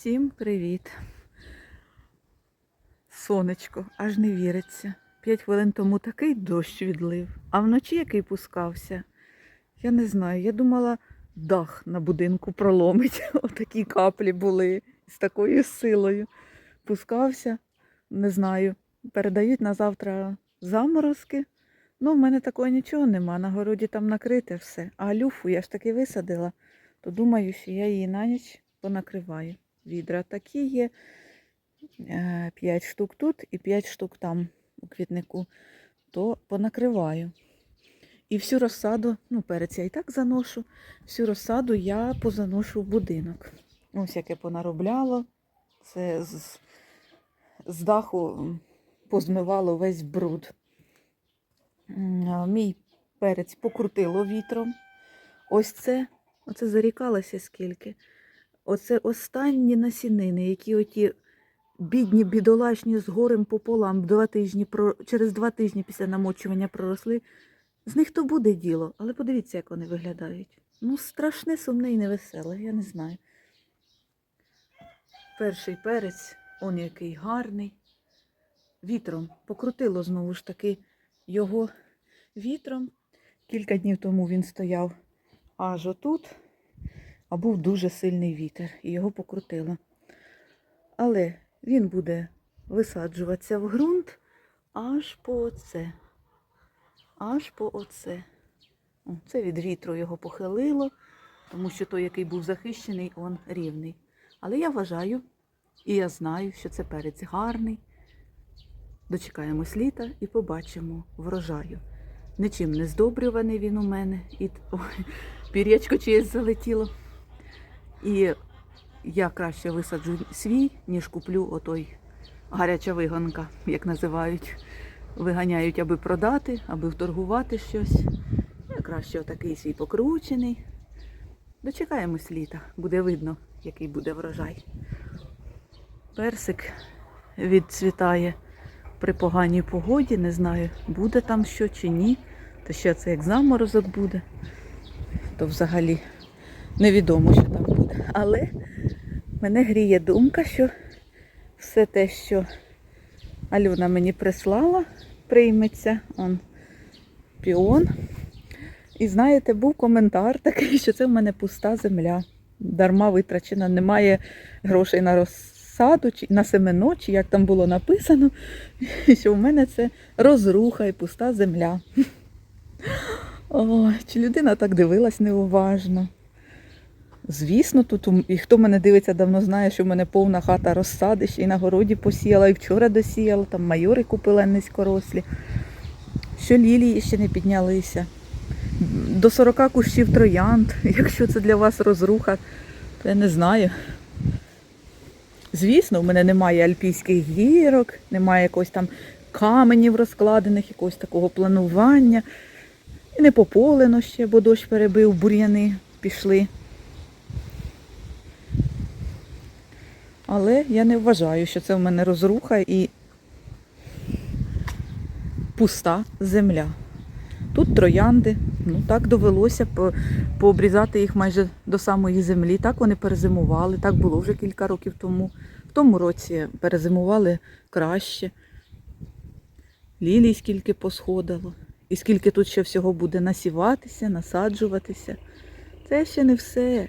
Всім привіт. Сонечко, аж не віриться. П'ять хвилин тому такий дощ відлив, а вночі який пускався. Я не знаю, я думала, дах на будинку проломить. Отакі каплі були з такою силою. Пускався, не знаю. Передають на завтра заморозки. Ну, в мене такого нічого нема. На городі там накрите все. А люфу я ж таки висадила, то думаю, що я її на ніч понакриваю. Відра такі є. 5 штук тут і 5 штук там у квітнику, то понакриваю. І всю розсаду, ну, перець я і так заношу, всю розсаду я позаношу в будинок. Ось яке понаробляло. Це з, з даху позмивало весь бруд. Мій перець покрутило вітром. Ось це, оце зарікалося скільки. Оце останні насінини, які оті бідні, бідолашні з горем пополам два тижні, через два тижні після намочування проросли. З них то буде діло, але подивіться, як вони виглядають. Ну, страшне, сумне і невеселе, я не знаю. Перший перець, он який гарний. Вітром покрутило знову ж таки його вітром. Кілька днів тому він стояв аж отут, а був дуже сильний вітер, і його покрутило. Але він буде висаджуватися в ґрунт аж по оце. Аж по оце. Це від вітру його похилило, тому що той, який був захищений, он рівний. Але я вважаю, і я знаю, що це перець гарний. Дочекаємось літа і побачимо врожаю. Нічим не здобрюваний він у мене, і пір'ячко чиєсь залетіло. І я краще висаджу свій, ніж куплю отой гаряча виганка, як називають. Виганяють, аби продати, аби вторгувати щось. Я краще отакий свій покручений. Дочекаємось літа, буде видно, який буде врожай. Персик відцвітає при поганій погоді, не знаю, буде там що чи ні. Та ще це як заморозок буде, то взагалі невідомо, що там буде. Але мене гріє думка, що все те, що Альона мені прислала, прийметься. Он піон. І знаєте, був коментар такий, що це в мене пуста земля. Дарма витрачена, немає грошей на розсаду, чи на семено, чи як там було написано, що в мене це розруха і пуста земля. Ой, чи людина так дивилась неуважно. Звісно, тут і хто мене дивиться, давно знає, що в мене повна хата розсади, ще й на городі посіяла, і вчора досіяла, там майори купила низькорослі, що лілії ще не піднялися. До 40 кущів троянд, якщо це для вас розруха, то я не знаю. Звісно, в мене немає альпійських гірок, немає якогось там каменів розкладених, якогось такого планування. І не пополено ще, бо дощ перебив, бур'яни пішли. Але я не вважаю, що це в мене розруха і пуста земля. Тут троянди. Ну так довелося по- пообрізати їх майже до самої землі. Так вони перезимували. Так було вже кілька років тому. В тому році перезимували краще. Лілій скільки посходило. І скільки тут ще всього буде насіватися, насаджуватися. Це ще не все.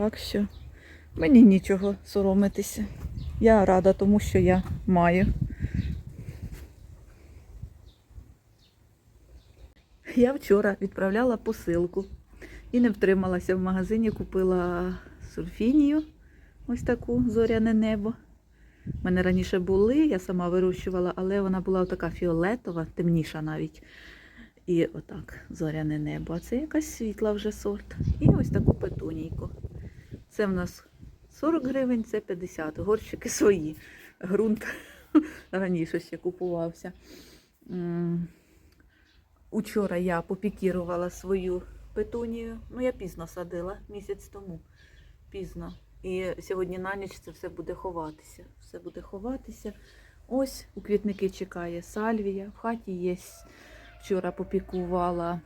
Так що мені нічого соромитися. Я рада тому, що я маю. Я вчора відправляла посилку і не втрималася в магазині, купила сульфінію, ось таку зоряне небо. У мене раніше були, я сама вирощувала, але вона була така фіолетова, темніша навіть. І отак зоряне небо. А це якась світла вже сорт. І ось таку петунійку. Це в нас 40 гривень, це 50. Горщики свої. Грунт раніше ще купувався. Учора я попікірувала свою петунію. Ну, я пізно садила, місяць тому. Пізно. І сьогодні на ніч це все буде ховатися. Все буде ховатися. Ось у квітники чекає сальвія. В хаті є. Вчора попікувала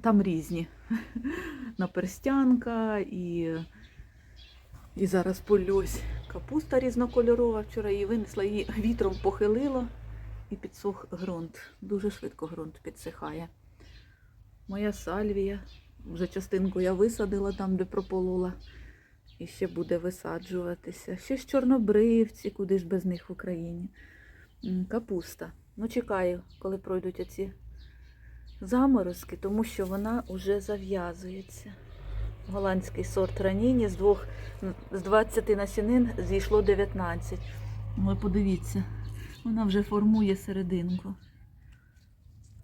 Там різні. Наперстянка і, і зараз полюсь. Капуста різнокольорова. Вчора її винесла, її вітром похилило і підсох ґрунт. Дуже швидко ґрунт підсихає. Моя сальвія. Вже частинку я висадила там, де прополола. І ще буде висаджуватися. Ще ж чорнобривці, куди ж без них в Україні. Капуста. Ну, чекаю, коли пройдуть оці заморозки, тому що вона вже зав'язується. Голландський сорт раніні з двох з 20 насінин зійшло 19. Але подивіться, вона вже формує серединку.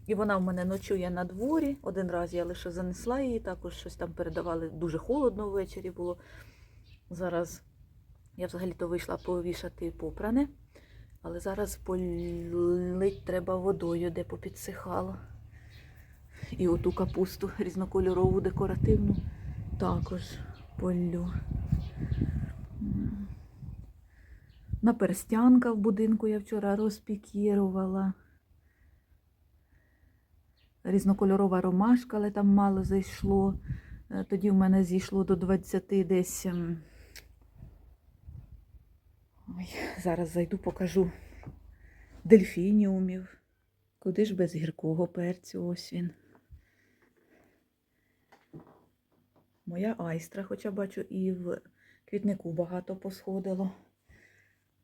І вона в мене ночує на дворі. Один раз я лише занесла її, також щось там передавали. Дуже холодно ввечері було. Зараз я взагалі-то вийшла повішати попране, але зараз полить треба водою, де попідсихало. І оту капусту різнокольорову, декоративну також полю. М. Наперстянка в будинку я вчора розпікірувала. Різнокольорова ромашка, але там мало зайшло. Е, Тоді в мене зійшло до 20 десь. ем, Ой, зараз зайду, покажу дельфініумів. Куди ж без гіркого перцю? Ось він. Моя айстра, хоча бачу, і в квітнику багато посходило.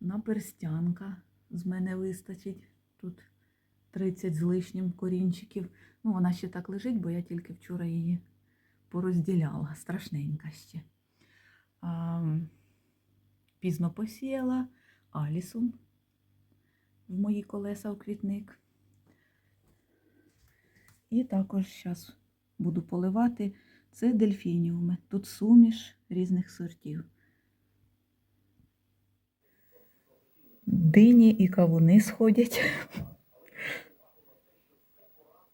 Наперстянка з мене вистачить. Тут 30 з лишнім корінчиків. Ну, вона ще так лежить, бо я тільки вчора її порозділяла. Страшненька ще. А, пізно посіяла алісум в мої колеса у квітник. І також зараз буду поливати. Це дельфініуми. Тут суміш різних сортів. Дині і кавуни сходять.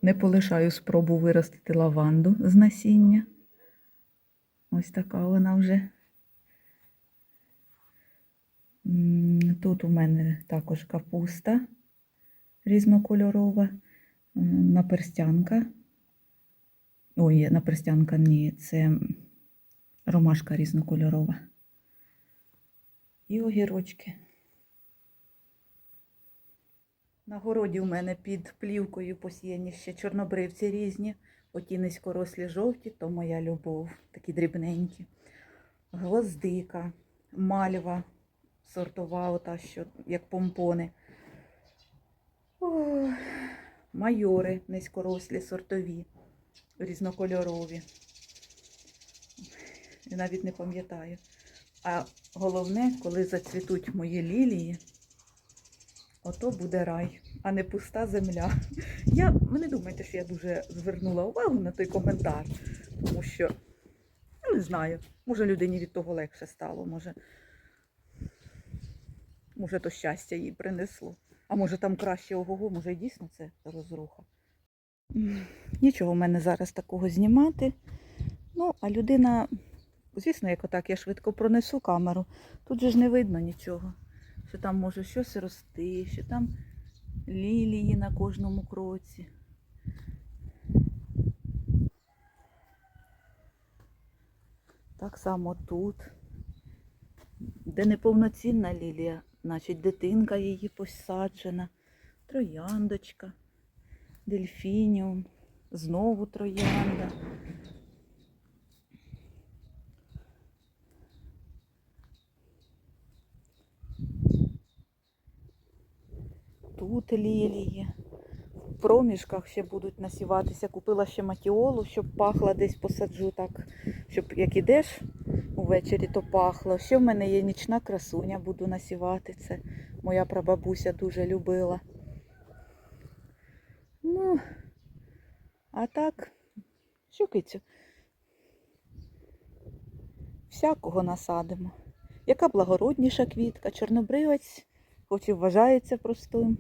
Не полишаю спробу виростити лаванду з насіння. Ось така вона вже. Тут у мене також капуста різнокольорова, наперстянка. Ой, наперстянка ні, це ромашка різнокольорова. І огірочки. На городі у мене під плівкою посіяні ще чорнобривці різні. Оті низькорослі жовті, то моя любов, такі дрібненькі. Гвоздика, мальва сортова, ота, що як помпони. Ой, майори низькорослі, сортові, різнокольорові. Я навіть не пам'ятаю. А головне, коли зацвітуть мої лілії, ото буде рай, а не пуста земля. Я, ви не думайте, що я дуже звернула увагу на той коментар, тому що, я не знаю, може людині від того легше стало, може, може то щастя їй принесло. А може там краще ого-го, може і дійсно це розруха. Нічого в мене зараз такого знімати. Ну, а людина, звісно, як отак я швидко пронесу камеру, тут же ж не видно нічого. Що там може щось рости, що там лілії на кожному кроці. Так само тут, де неповноцінна лілія, значить дитинка її посаджена, трояндочка, дельфініум, знову троянда. Тут лілії. В проміжках ще будуть насіватися. Купила ще матіолу, щоб пахла десь посаджу так, щоб як ідеш увечері, то пахло. Ще в мене є нічна красуня, буду насівати. Це моя прабабуся дуже любила. Ну, а так, що кицю? Всякого насадимо. Яка благородніша квітка, чорнобривець, хоч і вважається простим,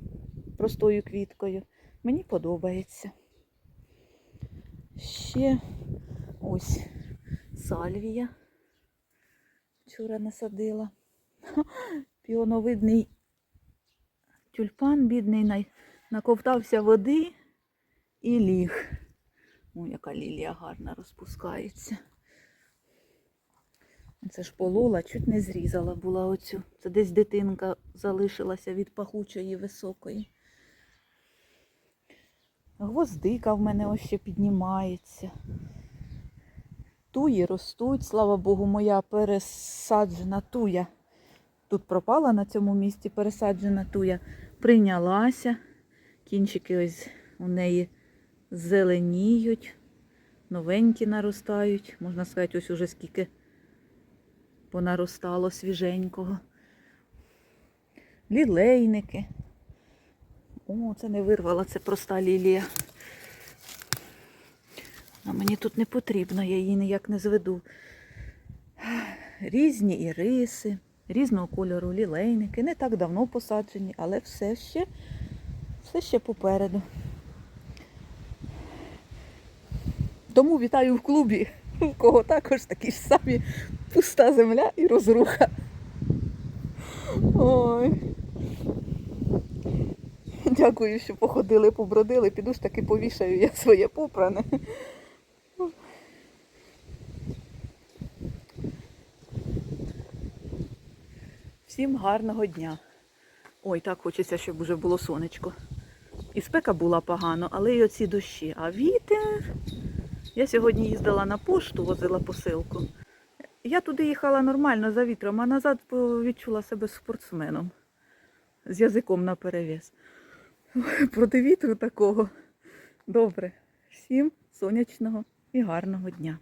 простою квіткою. Мені подобається. Ще ось сальвія. Вчора насадила. Піоновидний тюльпан бідний наковтався води і ліг. О, яка лілія гарна розпускається. Це ж полола, чуть не зрізала була оцю. Це десь дитинка залишилася від пахучої високої. Гвоздика в мене ось ще піднімається. Туї ростуть, слава Богу, моя пересаджена туя. Тут пропала на цьому місці пересаджена туя. Прийнялася. Кінчики ось у неї зеленіють, новенькі наростають. Можна сказати, ось уже скільки понаростало свіженького. Лілейники. О, це не вирвала, це проста лілія. А мені тут не потрібно, я її ніяк не зведу. Різні іриси, різного кольору лілейники. Не так давно посаджені, але все ще, все ще попереду. Тому вітаю в клубі, у кого також такі ж самі пуста земля і розруха. Ой. Дякую, що походили, побродили. Піду ж таки повішаю я своє попране. Всім гарного дня. Ой, так хочеться, щоб вже було сонечко. І спека була погано, але й оці дощі. А вітер. Я сьогодні їздила на пошту, возила посилку. Я туди їхала нормально за вітром, а назад відчула себе спортсменом з язиком на перевіз. Проти вітру такого. Добре. Всім сонячного і гарного дня.